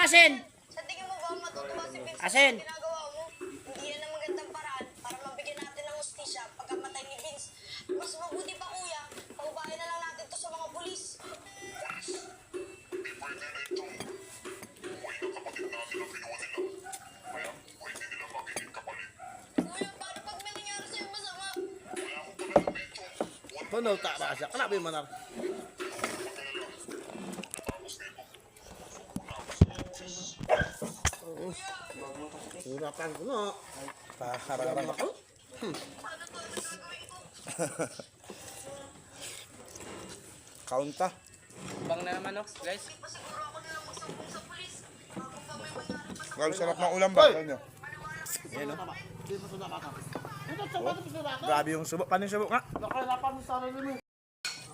yung asin. Sa tingin mo ba matutuwa si Vince Asin. sa ginagawa mo? Hindi yan ang magandang paraan para mabigyan natin ng hustisya pagkamatay ni Vince. Mas mabuti pa kuya, paubayan na lang natin to sa mga pulis. Hindi pwede na ito. Buhay na kapatid natin ang ginawa nila. Kaya pwede nila magiging kapalit. Kuya, paano pag may nangyari sa'yo masama? Wala akong pananamento. Wala Puno, tama siya. Kanabi mo na. Surapan ko no. Paharap ako. Kaunta. Bang na naman, no, guys. Pa siguro ako nilang magsampung sa pulis. Bago pa may mangyari pa sa Well, sarap ng ulam ba? Surapan. Ito sa bato surapan. Grabe yung subo. Paano yung subo nga? Nakalapan mo sa sarili mo.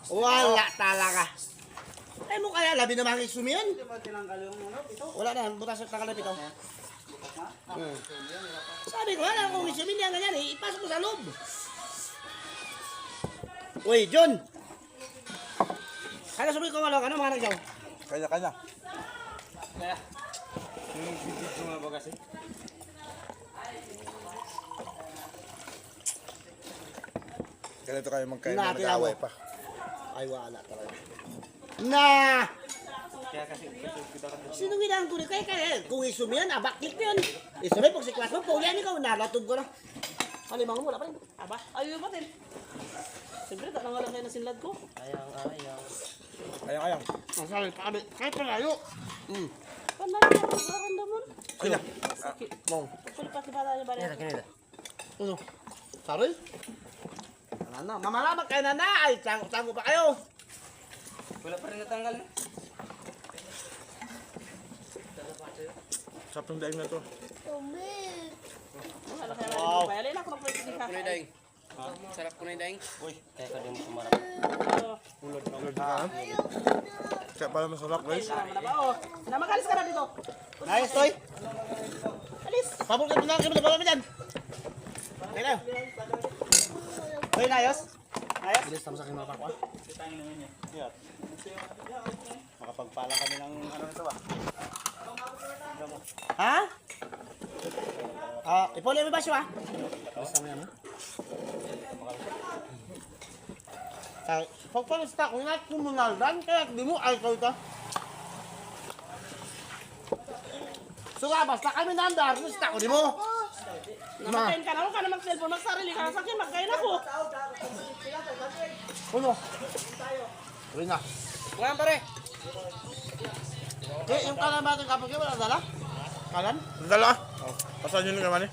Wala talaga. Ay mo kaya labi na mga sumiyan. Wala na, butas at nakalapit ito. Hmm. Sabi ko, wala kung isumin yan ganyan eh, ipasok mo sa loob. Uy, John! Kaya sabi ko malo, ano mga nagsaw? Kanya-kanya. Ganito kayo magkain na nag-away pa. Ay, wala talaga. Na! Sino ginang tuloy kaya kaya kung isumiyan, abakit yun. Isumay pag si class mo, paulian ikaw, nalatog ko na. Halimang mo, wala pa rin. Aba, ayaw ba din? Siyempre, tak lang kayo na sinlad ko. Ayang, ayang. Kaya-kaya. Ang sabi, pabi, kahit palayo. Hmm. Paano niya ang nararamdaman? Kaya. Sakit. Mong. Pagpalipat ni bata niya ba rin? Ano? Sorry? Ano na? Mamalamak kayo na na! Ay, tango, pa kayo! Wala pa rin natanggal, no? Sarap yung daing na to. Kaya wow. Payalin ako ng pwede ka. Kunay daing. Sarap kunay daing. Uy, kaya ka din mo sumarap. Ulod na. Kaya pala masarap guys. Na? Oh, na makalis ka na dito. Ayos, Toy! Alis. Pabol ka na, kami na bala dyan! Okay na. Toy, ayos? Ayos? Bilis, tama sa akin mga pakwa. Makapagpala kami ng ano nito ba? Ha? Ah, ipuli mo ba siya? Basta mo yan, ha? Ay, pagpalista ko na kumunaldan, kaya di mo ay ko ito. Suga, basta kami nandar, lista ko di mo. Ma, Kain ka na ako ka na mag-cellphone. Magsarili ka na sa akin. Magkain ako. uno. Rin na. Nga, pare. Eh, yung kalan natin kapag kayo, wala dala? Kalan? Dala. Oh. Pasan nyo naman eh.